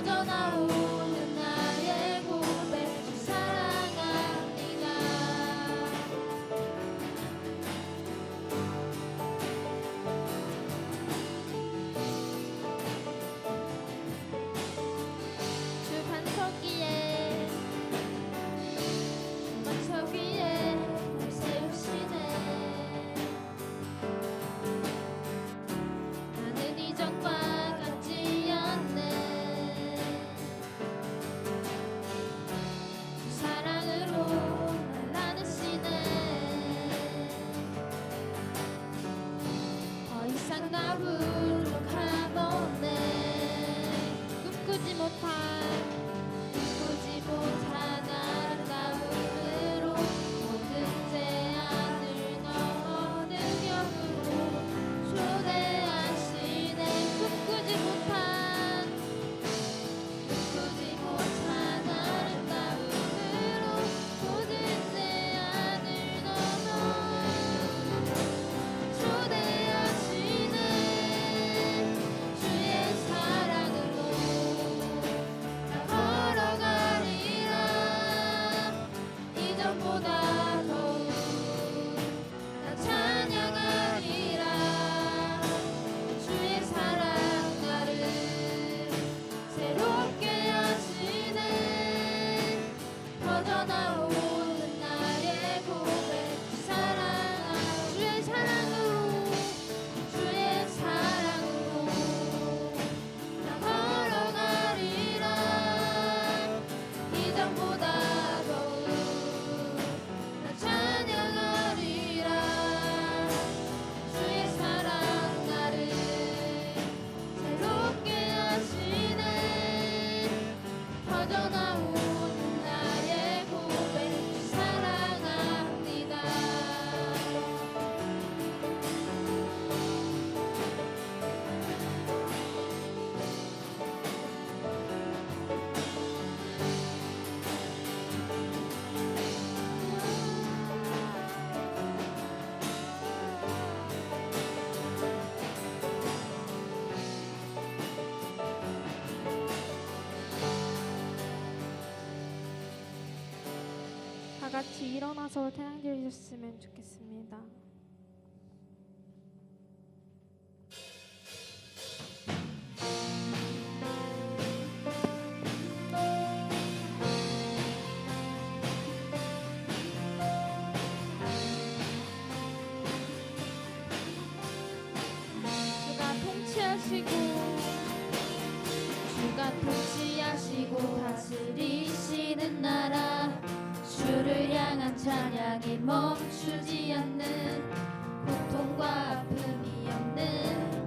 I don't know. หมดพา 같이 일어나서 태양절 주셨으면 좋겠습니다. 찬양이 멈추지 않는 고통과 아픔이 없는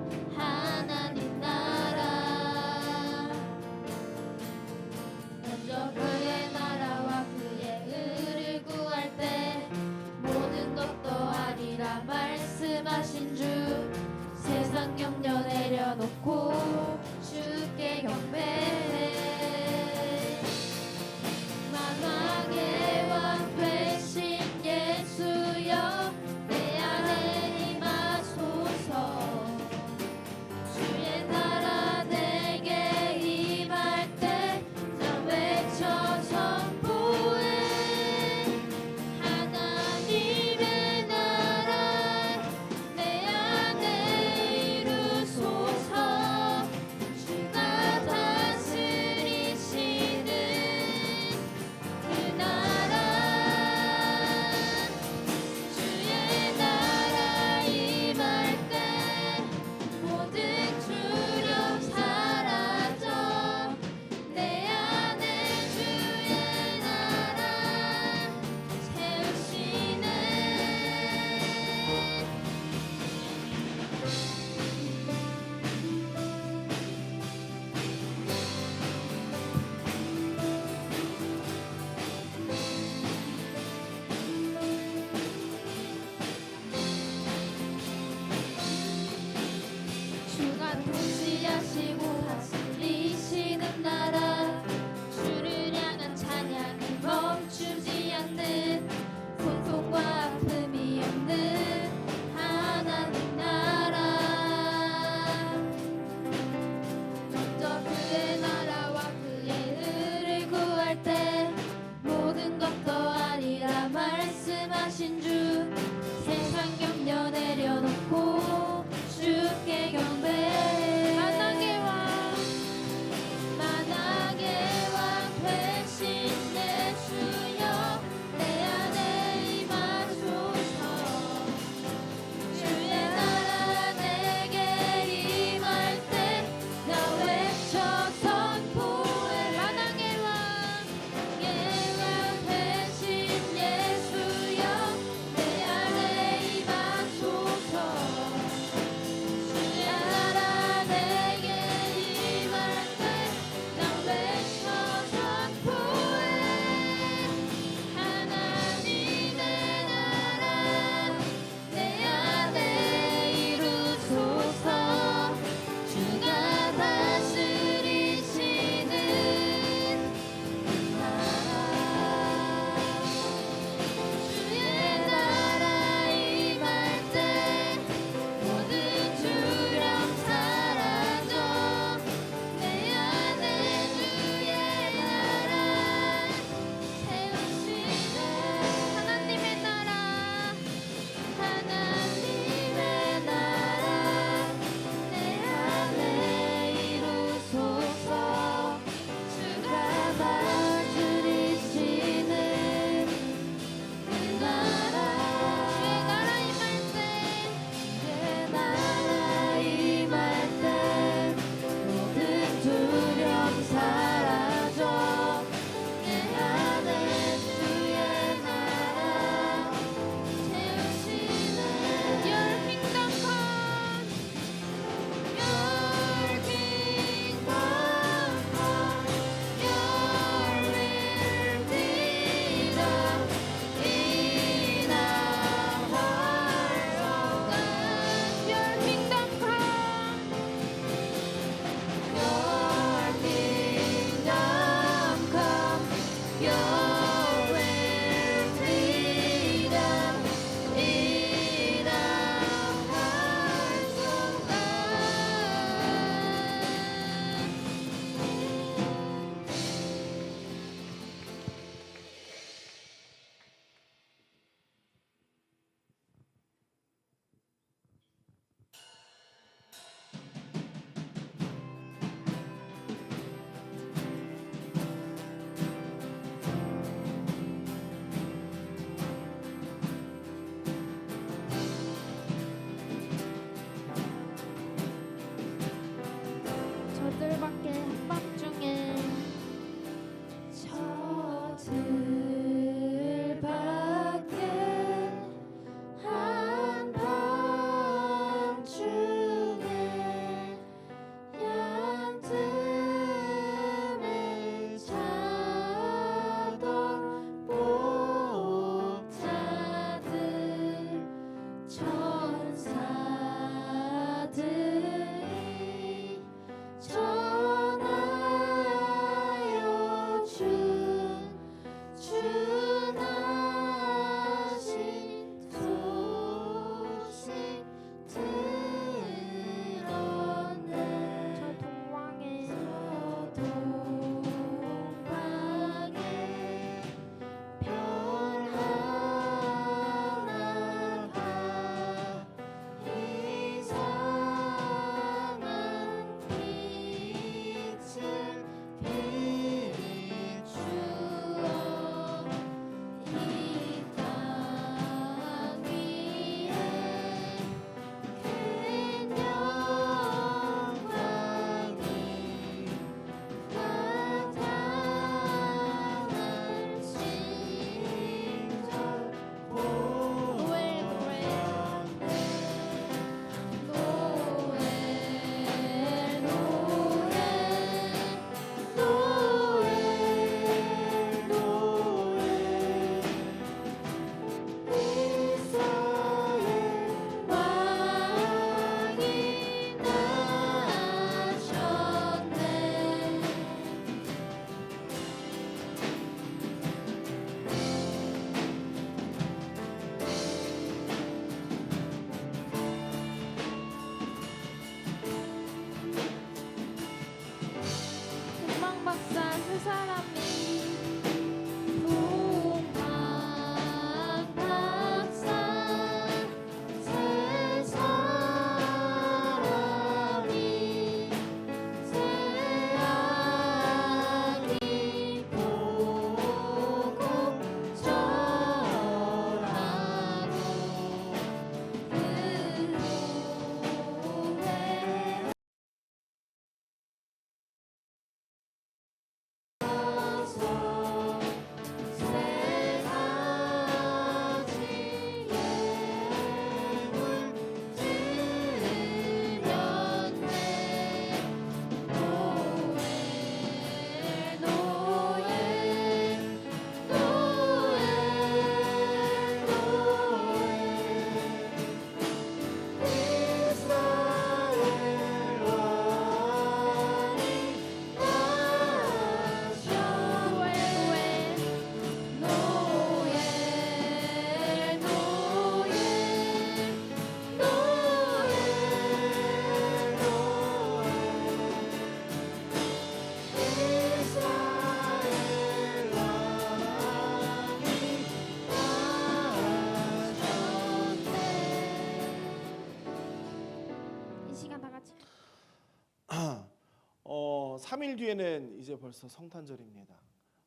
어, 3일 뒤에는 이제 벌써 성탄절입니다.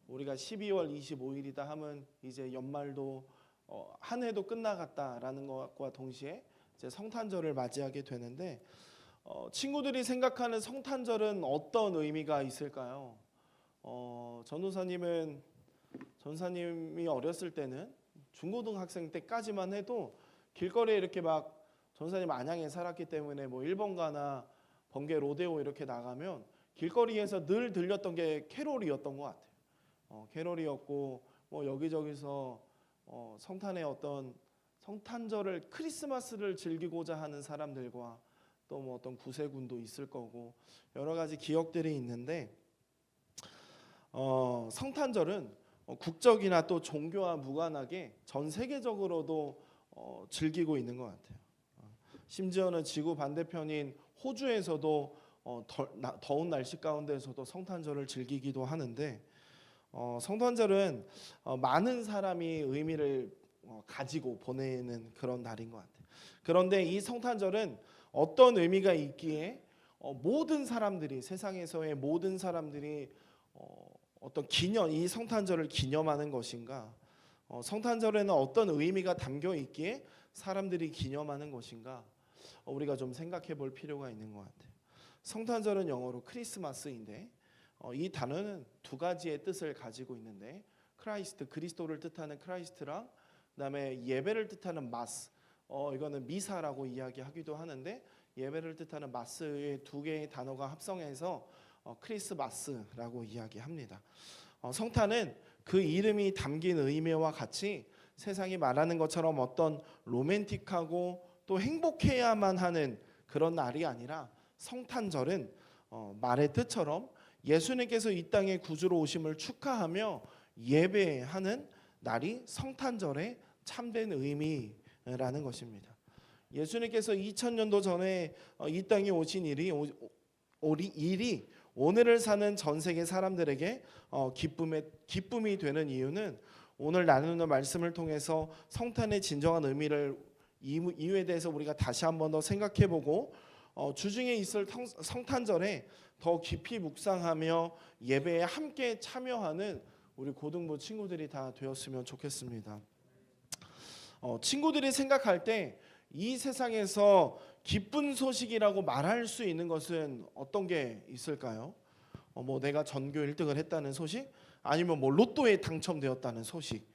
우리가 12월 25일이다 하면 이제 연말도 어, 한 해도 끝나갔다라는 것과 동시에 이제 성탄절을 맞이하게 되는데 어, 친구들이 생각하는 성탄절은 어떤 의미가 있을까요? 어, 전도사님은 전사님이 어렸을 때는 중고등학생 때까지만 해도 길거리에 이렇게 막 전사님 안양에 살았기 때문에 뭐 일본가나 번개 로데오 이렇게 나가면 길거리에서 늘 들렸던 게 캐롤이었던 것 같아요. 어, 캐롤이었고 뭐 여기저기서 어, 성탄의 어떤 성탄절을 크리스마스를 즐기고자 하는 사람들과 또 뭐 어떤 구세군도 있을 거고 여러 가지 기억들이 있는데 어, 성탄절은 어, 국적이나 또 종교와 무관하게 전 세계적으로도 어, 즐기고 있는 것 같아요. 어, 심지어는 지구 반대편인 호주에서도 어, 덜, 나, 더운 날씨 가운데서도 성탄절을 즐기기도 하는데 어, 성탄절은 어, 많은 사람이 의미를 어, 가지고 보내는 그런 날인 것 같아요. 그런데 이 성탄절은 어떤 의미가 있기에 어, 모든 사람들이 세상에서의 모든 사람들이 어, 어떤 기념 이 성탄절을 기념하는 것인가? 어, 성탄절에는 어떤 의미가 담겨 있기에 사람들이 기념하는 것인가? 어, 우리가 좀 생각해 볼 필요가 있는 것 같아요. 성탄절은 영어로 크리스마스인데 어, 이 단어는 두 가지의 뜻을 가지고 있는데 크라이스트 그리스도를 뜻하는 크라이스트랑 그다음에 예배를 뜻하는 마스 어, 이거는 미사라고 이야기하기도 하는데 예배를 뜻하는 마스의 두 개의 단어가 합성해서 어, 크리스마스라고 이야기합니다. 어, 성탄은 그 이름이 담긴 의미와 같이 세상이 말하는 것처럼 어떤 로맨틱하고 또 행복해야만 하는 그런 날이 아니라 성탄절은 어, 말의 뜻처럼 예수님께서 이 땅에 구주로 오심을 축하하며 예배하는 날이 성탄절의 참된 의미라는 것입니다. 예수님께서 2000년도 전에 어, 이 땅에 오신 일이 오- 오리 일이 오늘을 사는 전 세계 사람들에게 어, 기쁨의 기쁨이 되는 이유는 오늘 나누는 말씀을 통해서 성탄의 진정한 의미를 이유- 이유에 대해서 우리가 다시 한번 더 생각해보고 어, 주중에 있을 성- 성탄절에 더 깊이 묵상하며 예배에 함께 참여하는 우리 고등부 친구들이 다 되었으면 좋겠습니다. 어, 친구들이 생각할 때 이 세상에서 기쁜 소식이라고 말할 수 있는 것은 어떤 게 있을까요? 어, 뭐 내가 전교 1등을 했다는 소식, 아니면 뭐 로또에 당첨되었다는 소식.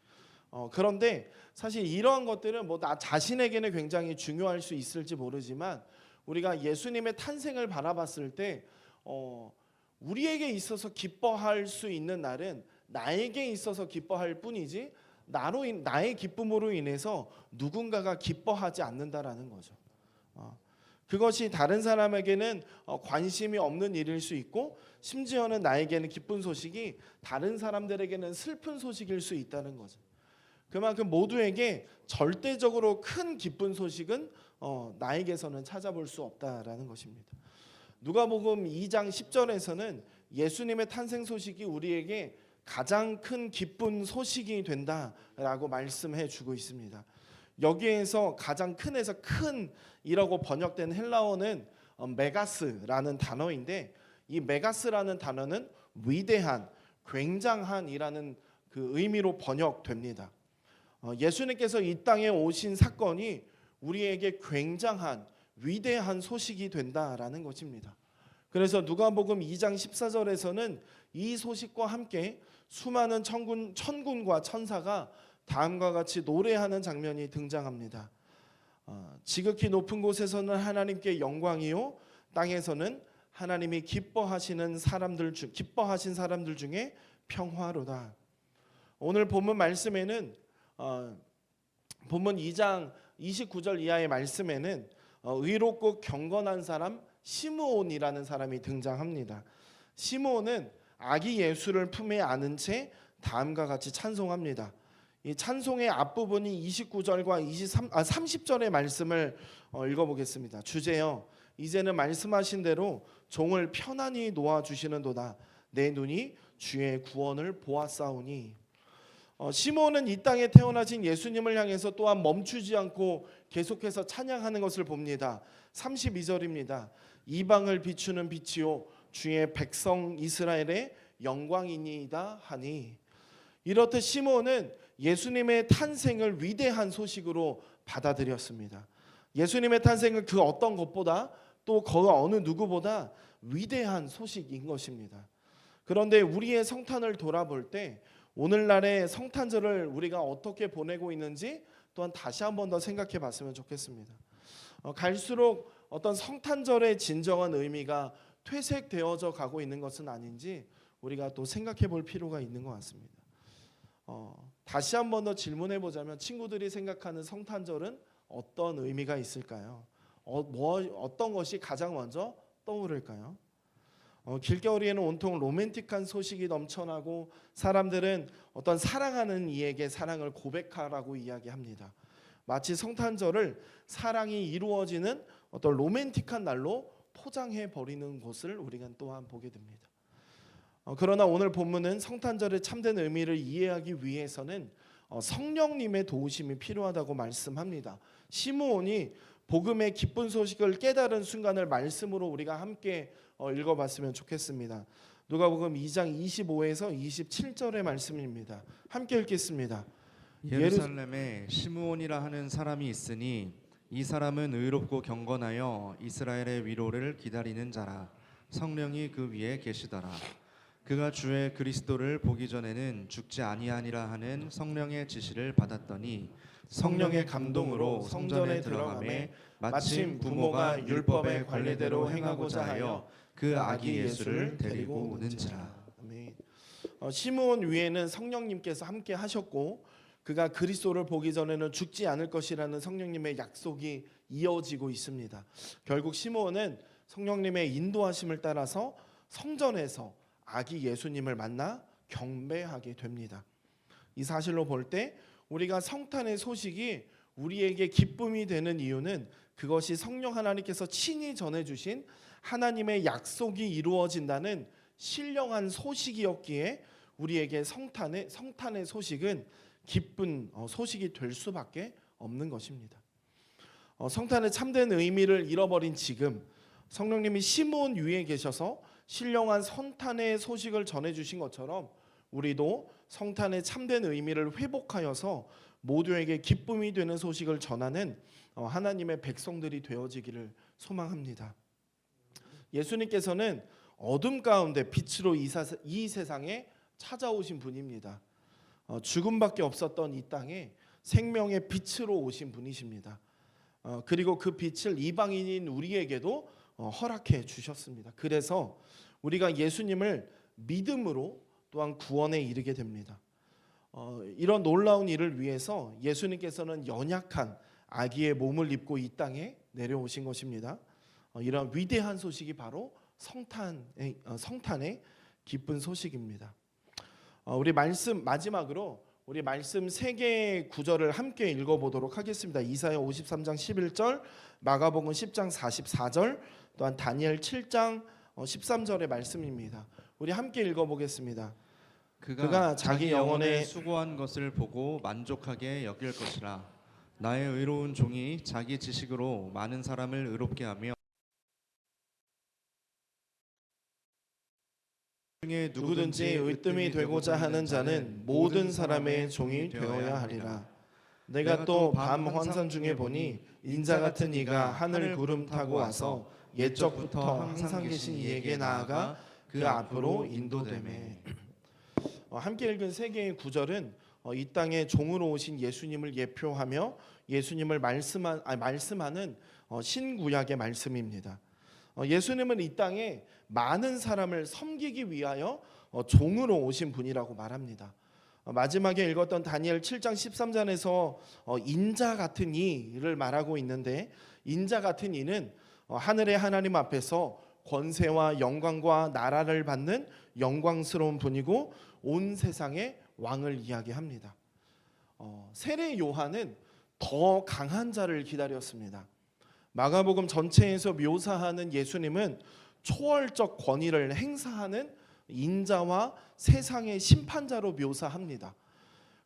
어, 그런데 사실 이러한 것들은 뭐 나 자신에게는 굉장히 중요할 수 있을지 모르지만 우리가 예수님의 탄생을 바라봤을 때 어, 우리에게 있어서 기뻐할 수 있는 날은 나에게 있어서 기뻐할 뿐이지 나로 인, 나의 기쁨으로 인해서 누군가가 기뻐하지 않는다라는 거죠. 어, 그것이 다른 사람에게는 어, 관심이 없는 일일 수 있고 심지어는 나에게는 기쁜 소식이 다른 사람들에게는 슬픈 소식일 수 있다는 거죠. 그만큼 모두에게 절대적으로 큰 기쁜 소식은 어, 나에게서는 찾아볼 수 없다라는 것입니다. 누가복음 2장 10절에서는 예수님의 탄생 소식이 우리에게 가장 큰 기쁜 소식이 된다라고 말씀해 주고 있습니다. 여기에서 가장 큰에서 큰이라고 번역된 헬라어는 어, 메가스라는 단어인데 이 메가스라는 단어는 위대한, 굉장한이라는 그 의미로 번역됩니다. 어, 예수님께서 이 땅에 오신 사건이 우리에게 굉장한 위대한 소식이 된다라는 것입니다. 그래서 누가복음 2장 14절에서는 이 소식과 함께 수많은 천군 천군과 천사가 다음과 같이 노래하는 장면이 등장합니다. 어, 지극히 높은 곳에서는 하나님께 영광이요 땅에서는 하나님이 기뻐하시는 사람들 중 기뻐하신 사람들 중에 평화로다. 오늘 본문 말씀에는 어, 본문 2장 29절 이하의 말씀에는 어, 의롭고 경건한 사람 시므온이라는 사람이 등장합니다. 시므온은 아기 예수를 품에 안은 채 다음과 같이 찬송합니다. 이 찬송의 앞부분이 29절과 23, 아, 30절의 말씀을 어, 읽어보겠습니다. 주제요. 이제는 말씀하신 대로 종을 편안히 놓아 주시는도다. 내 눈이 주의 구원을 보았사오니. 어, 시몬은 이 땅에 태어나신 예수님을 향해서 또한 멈추지 않고 계속해서 찬양하는 것을 봅니다. 32절입니다. 이방을 비추는 빛이요 주의 백성 이스라엘의 영광이니이다 하니 이렇듯 시몬은 예수님의 탄생을 위대한 소식으로 받아들였습니다. 예수님의 탄생은 그 어떤 것보다 또 그 어느 누구보다 위대한 소식인 것입니다. 그런데 우리의 성탄을 돌아볼 때 오늘날의 성탄절을 우리가 어떻게 보내고 있는지 또한 다시 한번 더 생각해 봤으면 좋겠습니다. 어, 갈수록 어떤 성탄절의 진정한 의미가 퇴색되어져 가고 있는 것은 아닌지 우리가 또 생각해 볼 필요가 있는 것 같습니다. 어, 다시 한번 더 질문해 보자면 친구들이 생각하는 성탄절은 어떤 의미가 있을까요? 어, 뭐 어떤 것이 가장 먼저 떠오를까요? 어, 길겨울이에는 온통 로맨틱한 소식이 넘쳐나고 사람들은 어떤 사랑하는 이에게 사랑을 고백하라고 이야기합니다. 마치 성탄절을 사랑이 이루어지는 어떤 로맨틱한 날로 포장해 버리는 곳을 우리가 또한 보게 됩니다. 어, 그러나 오늘 본문은 성탄절의 참된 의미를 이해하기 위해서는 어, 성령님의 도우심이 필요하다고 말씀합니다. 시므온이 복음의 기쁜 소식을 깨달은 순간을 말씀으로 우리가 함께 어, 읽어봤으면 좋겠습니다. 누가복음 2장 25에서 27절의 말씀입니다. 함께 읽겠습니다. 예루살렘에 시므온이라 하는 사람이 있으니 이 사람은 의롭고 경건하여 이스라엘의 위로를 기다리는 자라 성령이 그 위에 계시더라 그가 주의 그리스도를 보기 전에는 죽지 아니하니라 하는 성령의 지시를 받았더니 성령의 감동으로 성전에 들어가매 마침 부모가 율법의 관례대로 행하고자 하여 그 아기 예수를 데리고 오는지라 아멘. 어, 시므온 위에는 성령님께서 함께 하셨고 그가 그리스도를 보기 전에는 죽지 않을 것이라는 성령님의 약속이 이어지고 있습니다. 결국 시므온은 성령님의 인도하심을 따라서 성전에서 아기 예수님을 만나 경배하게 됩니다. 이 사실로 볼 때 우리가 성탄의 소식이 우리에게 기쁨이 되는 이유는 그것이 성령 하나님께서 친히 전해 주신 하나님의 약속이 이루어진다는 신령한 소식이었기에 우리에게 성탄의 성탄의 소식은 기쁜 어, 소식이 될 수밖에 없는 것입니다. 어, 성탄의 참된 의미를 잃어버린 지금 성령님이 시몬 위에 계셔서 신령한 성탄의 소식을 전해 주신 것처럼 우리도 성탄의 참된 의미를 회복하여서 모두에게 기쁨이 되는 소식을 전하는 어, 하나님의 백성들이 되어지기를 소망합니다. 예수님께서는 어둠 가운데 빛으로 이, 사, 이 세상에 찾아오신 분입니다. 어, 죽음밖에 없었던 이 땅에 생명의 빛으로 오신 분이십니다. 어, 그리고 그 빛을 이방인인 우리에게도 어, 허락해 주셨습니다. 그래서 우리가 예수님을 믿음으로 또한 구원에 이르게 됩니다. 어, 이런 놀라운 일을 위해서 예수님께서는 연약한 아기의 몸을 입고 이 땅에 내려오신 것입니다. 어, 이런 위대한 소식이 바로 성탄의 어, 성탄의 기쁜 소식입니다. 어, 우리 말씀 마지막으로 우리 말씀 세 개의 구절을 함께 읽어보도록 하겠습니다. 이사야 53장 11절, 마가복음 10장 44절, 또한 다니엘 7장 13절의 말씀입니다. 우리 함께 읽어보겠습니다. 그가, 그가 자기 자기 영혼에 수고한 것을 보고 만족하게 여길 것이라 나의 의로운 종이 자기 지식으로 많은 사람을 의롭게 하며 중에 누구든지 의뜸이 되고자 하는 자는 모든 사람의 종이 되어야 하리라. 내가 또 밤 환상 중에 보니 인자 같은 이가 하늘 구름 타고 와서 옛적부터 항상 계신 이에게 나아가 그 앞으로 인도되매. 어, 함께 읽은 세 개의 구절은 어, 이 땅에 종으로 오신 예수님을 예표하며 예수님을 말씀한 아니, 말씀하는 어, 신구약의 말씀입니다. 어, 예수님은 이 땅에 많은 사람을 섬기기 위하여 어, 종으로 오신 분이라고 말합니다. 어, 마지막에 읽었던 다니엘 7장 13절에서 어, 인자 같은 이를 말하고 있는데 인자 같은 이는 어, 하늘의 하나님 앞에서 권세와 영광과 나라를 받는 영광스러운 분이고 온 세상의 왕을 이야기합니다. 어, 세례 요한은 더 강한 자를 기다렸습니다. 마가복음 전체에서 묘사하는 예수님은 초월적 권위를 행사하는 인자와 세상의 심판자로 묘사합니다.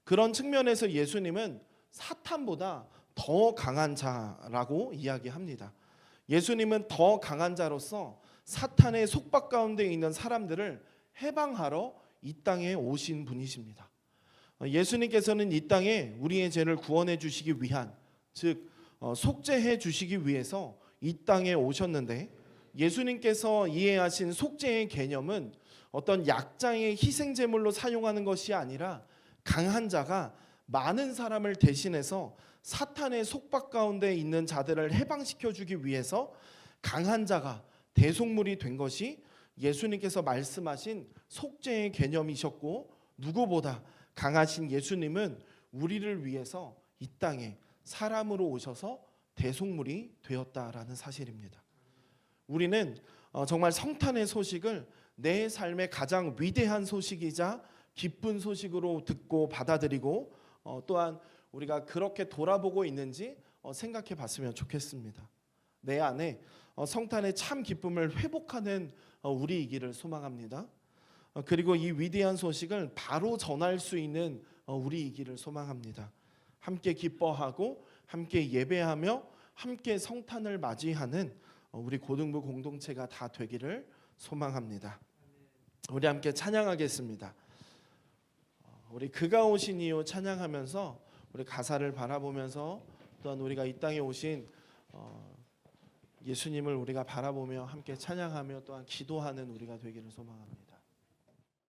그런 측면에서 예수님은 사탄보다 더 강한 자라고 이야기합니다. 예수님은 더 강한 자로서 사탄의 속박 가운데 있는 사람들을 해방하러 이 땅에 오신 분이십니다. 어, 예수님께서는 이 땅에 우리의 죄를 구원해 주시기 위한 즉 어, 속죄해 주시기 위해서 이 땅에 오셨는데 예수님께서 이해하신 속죄의 개념은 어떤 약자의 희생 제물로 사용하는 것이 아니라 강한 자가 많은 사람을 대신해서 사탄의 속박 가운데 있는 자들을 해방시켜 주기 위해서 강한 자가 대속물이 된 것이 예수님께서 말씀하신 속죄의 개념이셨고 누구보다 강하신 예수님은 우리를 위해서 이 땅에 사람으로 오셔서 대속물이 되었다라는 사실입니다. 우리는 어, 정말 성탄의 소식을 내 삶의 가장 위대한 소식이자 기쁜 소식으로 듣고 받아들이고 어, 또한 우리가 그렇게 돌아보고 있는지 어, 생각해 봤으면 좋겠습니다. 내 안에 어, 성탄의 참 기쁨을 회복하는 어, 우리이기를 소망합니다. 어, 그리고 이 위대한 소식을 바로 전할 수 있는 어, 우리이기를 소망합니다. 함께 기뻐하고 함께 예배하며 함께 성탄을 맞이하는 어, 우리 고등부 공동체가 다 되기를 소망합니다. 우리 함께 찬양하겠습니다. 어, 우리 그가 오신 이유 찬양하면서 우리 가사를 바라보면서 또한 우리가 이 땅에 오신 어, 예수님을 우리가 바라보며 함께 찬양하며 또한 기도하는 우리가 되기를 소망합니다.